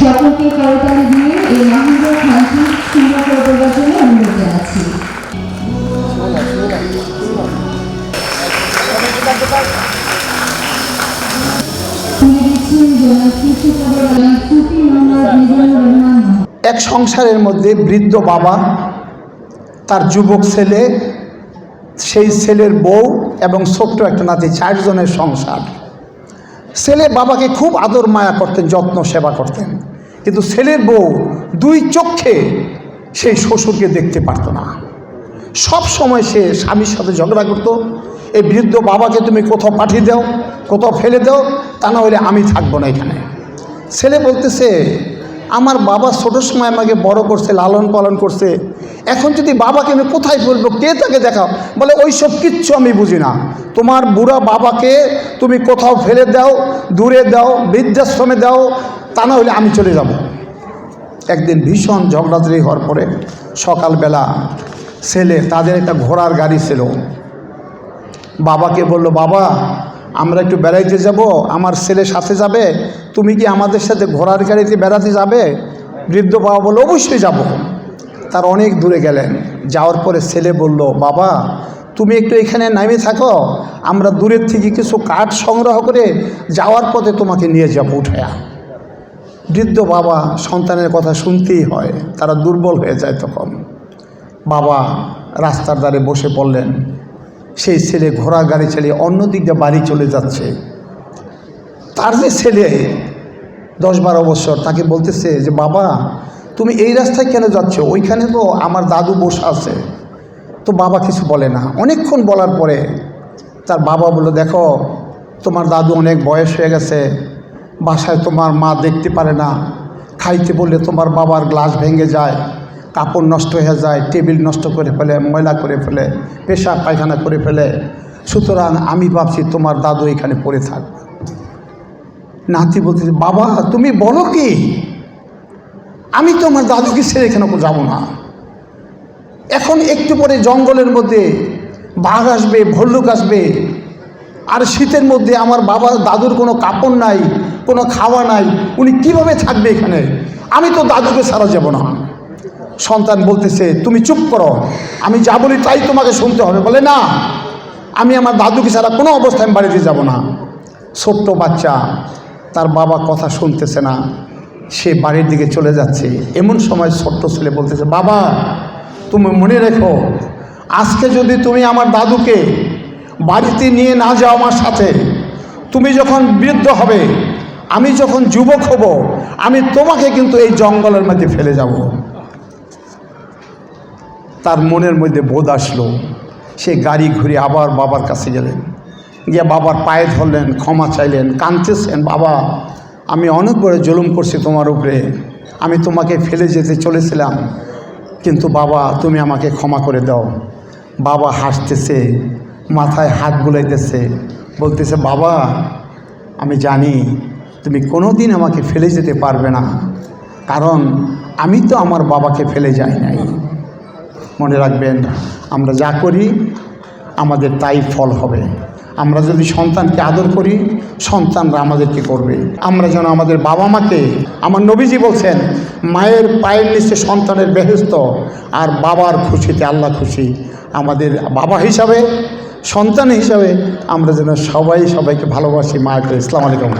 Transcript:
সকলকে করতালি দিয়ে এই মহেন্দ্র খানটি সুন্দর করে দেওয়ার জন্য অনুরোধ জানাচ্ছি। এক সংসারের মধ্যে বৃদ্ধ বাবা, তার যুবক ছেলে, সেই ছেলের বউ এবং ছোট্ট একটা নাতি, চারজনের সংসার। ছেলে বাবাকে খুব আদর মায়া করতেন, যত্ন, সেবা করতেন। কিন্তু ছেলের বউ দুই চক্ষে সেই শ্বশুরকে দেখতে পারত না। সব সময় সে স্বামীর সাথে ঝগড়া করতো। এই বৃদ্ধ বাবাকে তুমি কোথাও পাঠিয়ে দাও, কোথাও ফেলে দাও, তা না হলে আমি থাকব না এখানে। ছেলে বলতেছে, আমার বাবা ছোটোর সময় আমাকে বড় করছে, লালন পালন করছে। এখন যদি বাবাকে আমি কোথায় বলব কে তাকে দেখাও? বলে, ওই সব কিচ্ছু আমি বুঝি না। তোমার বুড়া বাবাকে তুমি কোথাও ফেলে দাও, দূরে দাও, বৃদ্ধাশ্রমে দাও তা না হলে আমি চলে যাব। একদিন ভীষণ ঝগড়াঝড়ি হওয়ার পরে সকালবেলা ছেলে, তাদের একটা ঘোড়ার গাড়ি ছিল। বাবাকে বলল, বাবা, আমরা একটু বেড়াইতে যাব, আমার ছেলে সাথে যাবে, তুমি কি আমাদের সাথে ঘোড়ার গাড়িতে বেড়াতে যাবে? বৃদ্ধ বাবা বলল, অবশ্যই যাব। তার অনেক দূরে গেলেন। যাওয়ার পরে ছেলে বলল, বাবা, তুমি একটু এখানে নামে থাকো, আমরা দূরের থেকে কিছু কাঠ সংগ্রহ করে যাওয়ার পথে তোমাকে নিয়ে যাব উঠায়া। বৃদ্ধ বাবা সন্তানের কথা শুনতেই হয়, তারা দুর্বল হয়ে যায় তখন। বাবা রাস্তার ধারে বসে পড়লেন। সেই ছেলে ঘোড়া গাড়ি চালিয়ে অন্য দিক দিয়ে বাড়ি চলে যাচ্ছে। তার যে ছেলে দশ বারো বছর, তাকে বলতেছে যে, বাবা, তুমি এই রাস্তায় কেন যাচ্ছ? ওইখানে তো আমার দাদু বসে আছে। তো বাবা কিছু বলে না। অনেকক্ষণ বলার পরে তার বাবা বলল, দেখো, তোমার দাদু অনেক বয়স হয়ে গেছে। বাসায় তোমার মা দেখতে পারে না। খাইতে বললে তোমার বাবার গ্লাস ভেঙে যায়, কাপড় নষ্ট হয়ে যায়, টেবিল নষ্ট করে ফেলে, ময়লা করে ফেলে পেশা পায়খানা করে ফেলে। সুতরাং আমি ভাবছি তোমার দাদু এখানে পড়ে থাকবে নাতি বলতেছে, বাবা, তুমি বলো কি? আমি তো আমার দাদুকে ছেড়ে এখানে যাব না। এখন একটু পরে জঙ্গলের মধ্যে বাঘ আসবে, ভল্লুক আসবে আর শীতের মধ্যে আমার বাবা দাদুর কোনো কাপড় নাই, কোনো খাওয়া নাই, উনি কীভাবে থাকবে এখানে? আমি তো দাদুকে সারা যাব না। সন্তান বলতেছে, তুমি চুপ করো, আমি যা বলি তাই তোমাকে শুনতে হবে। বলে, না, আমি আমার দাদুকে ছাড়া কোনো অবস্থায় আমি বাড়িতে যাব না। ছোট্ট বাচ্চা, তার বাবা কথা শুনতেছে না, সে বাড়ির দিকে চলে যাচ্ছে। এমন সময় ছোট্ট ছেলে বলতেছে, বাবা, তুমি মনে রেখো, আজকে যদি তুমি আমার দাদুকে বাড়িতে নিয়ে না যাও আমার সাথে। তুমি যখন বৃদ্ধ হবে, আমি যখন যুবক হব, আমি তোমাকে কিন্তু এই জঙ্গলের মধ্যে ফেলে যাব। তার মনের মধ্যে বোধ আসলো, সে গাড়ি ঘুরে আবার বাবার কাছে গেলেন। গিয়ে বাবার পায়ে ধরলেন, ক্ষমা চাইলেন, কাঁদতেছেন, বাবা, আমি অনেক বড় জুলুম করছি তোমার উপরে। আমি তোমাকে ফেলে যেতে চলেছিলাম, কিন্তু বাবা, তুমি আমাকে ক্ষমা করে দাও। বাবা হাসতেছে মাথায় হাত বুলাইতেছে, বলতেছে, বাবা, আমি জানি তুমি কোনো দিন আমাকে ফেলে যেতে পারবে না, কারণ আমি তো আমার বাবাকে ফেলে যাই নাই। মনে রাখবেন, আমরা যা করি, আমাদের তাই ফল হবে। আমরা যদি সন্তানকে আদর করি, সন্তানরা আমাদেরকে করবে। আমরা যেন আমাদের বাবা মাকে, আমার নবীজি বলছেন, মায়ের পায়ের নিচে সন্তানের বেহেস্ত আর বাবার খুশিতে আল্লাহ খুশি। আমাদের বাবা হিসাবে সন্তান হিসাবে আমরা যেন সবাই সবাইকে ভালোবাসি। মায়ের ইসলাম আলাইকুম।